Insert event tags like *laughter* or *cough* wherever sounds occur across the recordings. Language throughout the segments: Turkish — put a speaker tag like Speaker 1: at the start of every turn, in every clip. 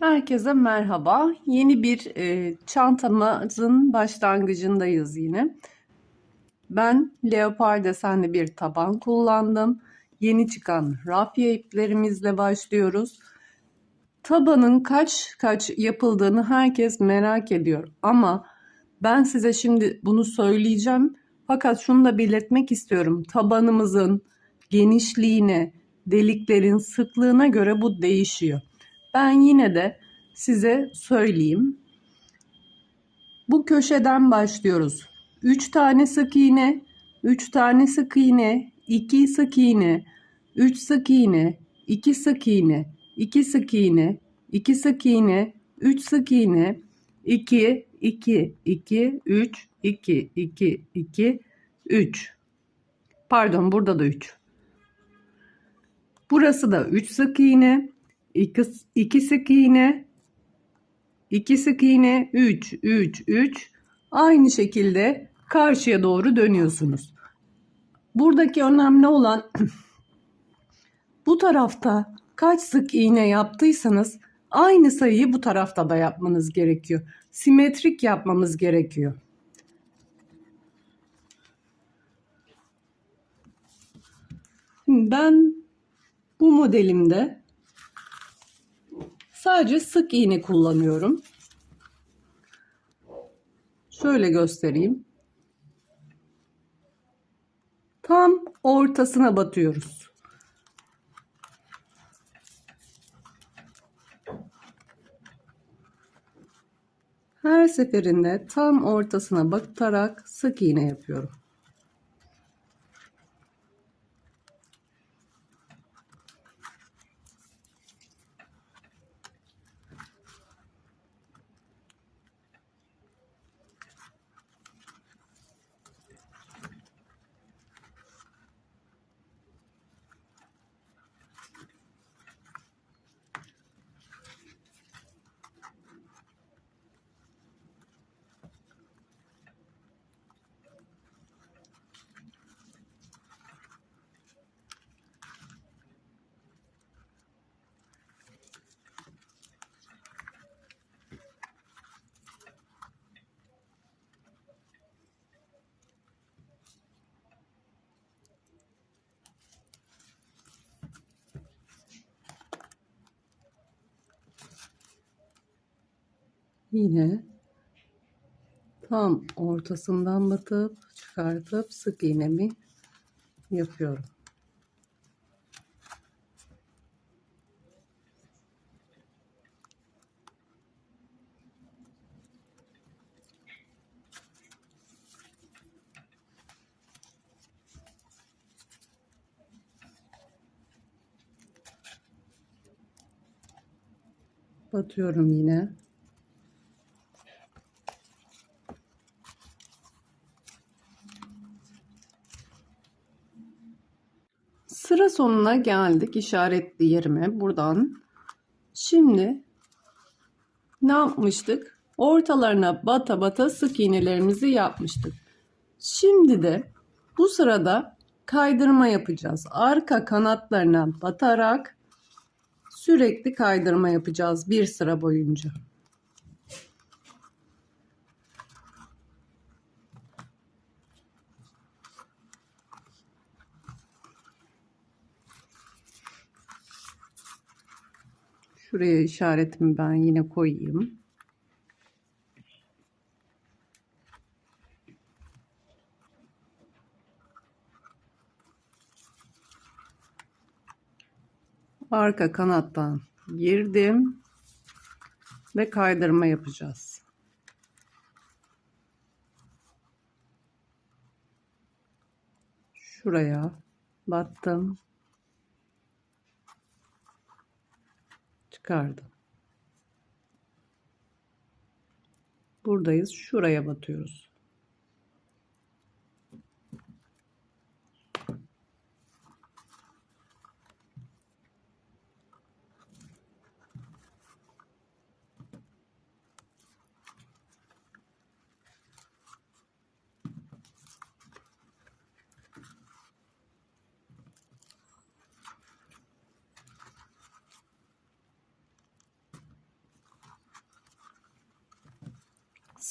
Speaker 1: Herkese merhaba. Yeni bir e, çantamızın başlangıcındayız yine. Ben leopar desenli bir taban kullandım. Yeni çıkan rafya iplerimizle başlıyoruz. Tabanın kaç kaç yapıldığını herkes merak ediyor ama ben size şimdi bunu söyleyeceğim. Fakat şunu da belirtmek istiyorum. Tabanımızın genişliğine, deliklerin sıklığına göre bu değişiyor. Ben yine de size söyleyeyim. Bu köşeden başlıyoruz. 3 tane sık iğne, 3 tane sık iğne, 2 sık iğne, 3 sık iğne, 2 sık iğne, 2 sık iğne, 2 sık iğne, 3 sık iğne, 2 2 2 3 2 2 2 3. Pardon burada da 3. Burası da 3 sık iğne, 2, 2 sık iğne, 2 sık iğne, 3, 3, 3. Aynı şekilde karşıya doğru dönüyorsunuz. Buradaki önemli olan *clears throat* bu tarafta kaç sık iğne yaptıysanız aynı sayıyı bu tarafta da yapmanız gerekiyor. Simetrik yapmamız gerekiyor. Ben bu modelimde sadece sık iğne kullanıyorum. Şöyle göstereyim. Tam ortasına batıyoruz. Her seferinde tam ortasına batarak sık iğne yapıyorum. Yine tam ortasından batıp çıkartıp sık iğnemi yapıyorum. Batıyorum yine. Sıra sonuna geldik işaretli yerime buradan. Şimdi ne yapmıştık? Ortalarına bata bata sık iğnelerimizi yapmıştık. Şimdi de bu sırada kaydırma yapacağız. Arka kanatlarına batarak sürekli kaydırma yapacağız bir sıra boyunca. Şuraya işaretimi ben yine koyayım. Arka kanattan girdim ve kaydırma yapacağız. Şuraya battım. Çıkardım. Buradayız. Şuraya batıyoruz.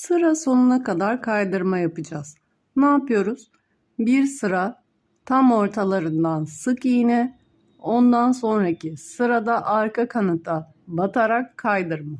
Speaker 1: Sıra sonuna kadar kaydırma yapacağız. Ne yapıyoruz? Bir sıra tam ortalarından sık iğne, ondan sonraki sırada arka kanıta batarak kaydırma.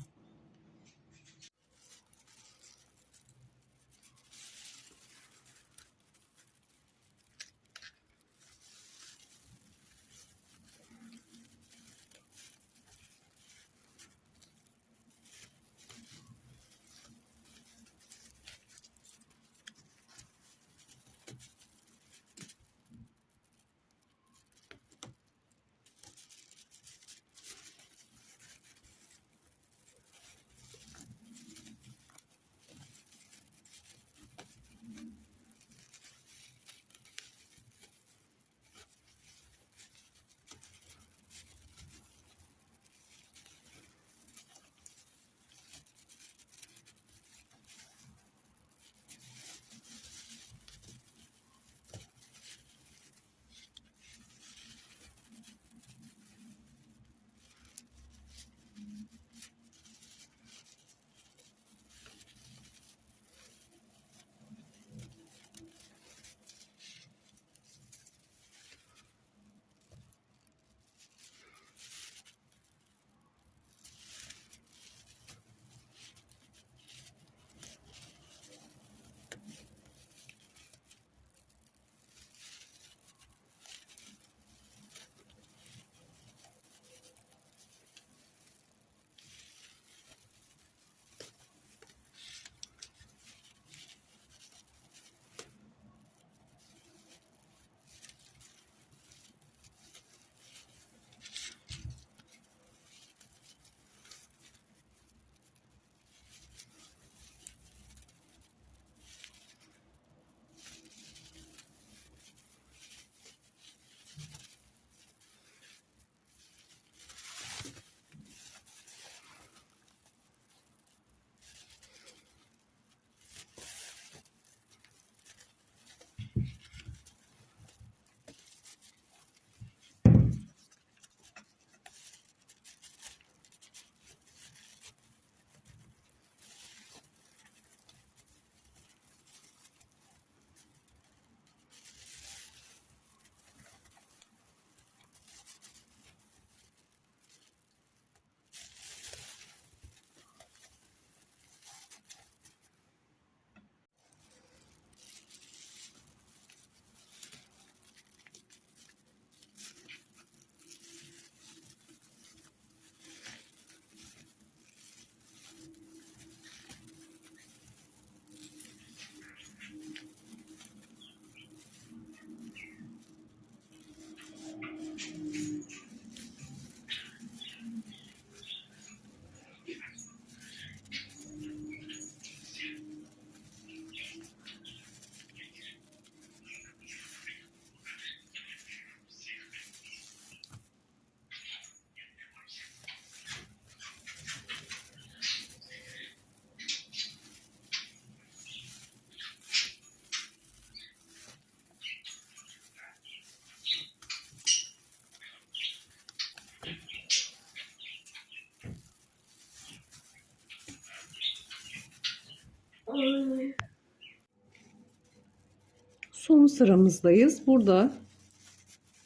Speaker 1: Son sıramızdayız. Burada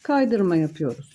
Speaker 1: kaydırma yapıyoruz.